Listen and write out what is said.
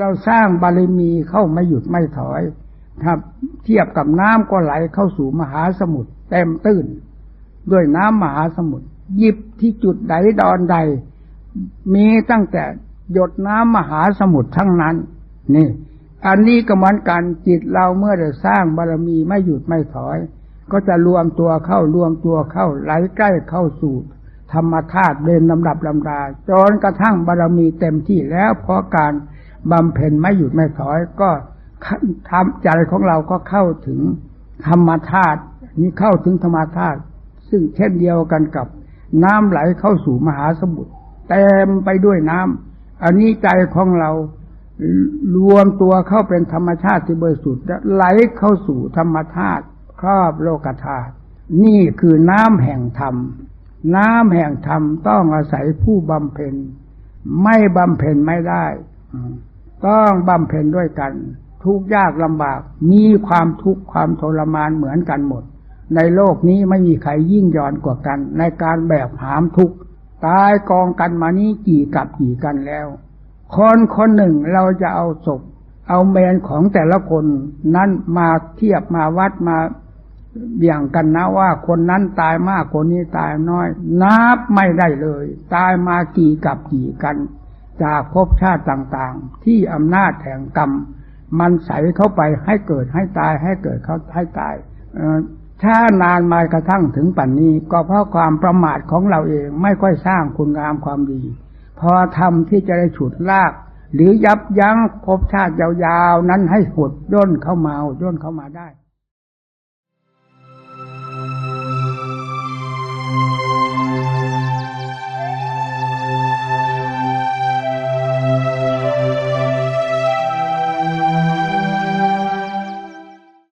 เราสร้างบารมีเข้าไม่หยุดไม่ถอย ถ้าเทียบกับน้ำก็ไหลเข้าสู่มหาสมุทรเต็มตื้น ด้วยน้ำมหาสมุทรหยิบที่จุดใดดอนใด มีตั้งแต่หยดน้ำมหาสมุทรทั้งนั้น นี่ อันนี้ก็เหมือนกันจิตเราเมื่อได้สร้างบารมีไม่หยุดไม่ถอย ก็จะรวมตัวเข้ารวมตัวเข้าไหลใกล้เข้าสู่ธรรมธาตุเดินลำดับลำดาจนกระทั่งบารมีเต็มที่แล้วเพราะการ บำเพ็ญไม่หยุดไม่ถอยก็ทำใจของเราก็เข้าถึงธรรมธาตุนี้เข้าถึงธรรมธาตุซึ่งเช่นเดียวกันกับน้ำไหลเข้าสู่มหาสมุทรเต็มไปด้วยน้ำอันนี้ใจของเรารวมตัวเข้าเป็นธรรมชาติที่บริสุทธิ์ไหลเข้าสู่ธรรมธาตุครอบโลกธาตุนี่คือน้ำแห่งธรรม น้ำแห่งธรรมต้องอาศัยผู้บำเพ็ญ ไม่บำเพ็ญไม่ได้ ต้องบำเพ็ญด้วยกัน ทุกยากลำบาก มีความทุกข์ความทรมานเหมือนกันหมด ในโลกนี้ไม่มีใครยิ่งย่อนกว่ากัน ในการแบกหามทุกข์ตายกองกันมานี้กี่กับกี่กันแล้ว คนคนหนึ่งเราจะเอาศพ เอาเมนของแต่ละคนนั้นมาเทียบมาวัดมาเบี่ยงกันนะว่าคนนั้นตายมากคนนี้ตายน้อย นับไม่ได้เลย ตายมากี่กับกี่กัน จากภพชาติต่างๆ ที่อำนาจแห่งกรรม มันใส่เข้าไปให้เกิดให้ตายให้เกิดเขาให้ตายช้านานมากระทั่งถึงปัจนนี้ก็เพราะความประมาทของเราเองไม่ค่อยสร้างคุณงามความดี พอทำที่จะได้ฉุดลาก หรือยับยั้งภพชาติยาวๆ นั้นให้หดย่นเข้ามาย่นเข้ามาได้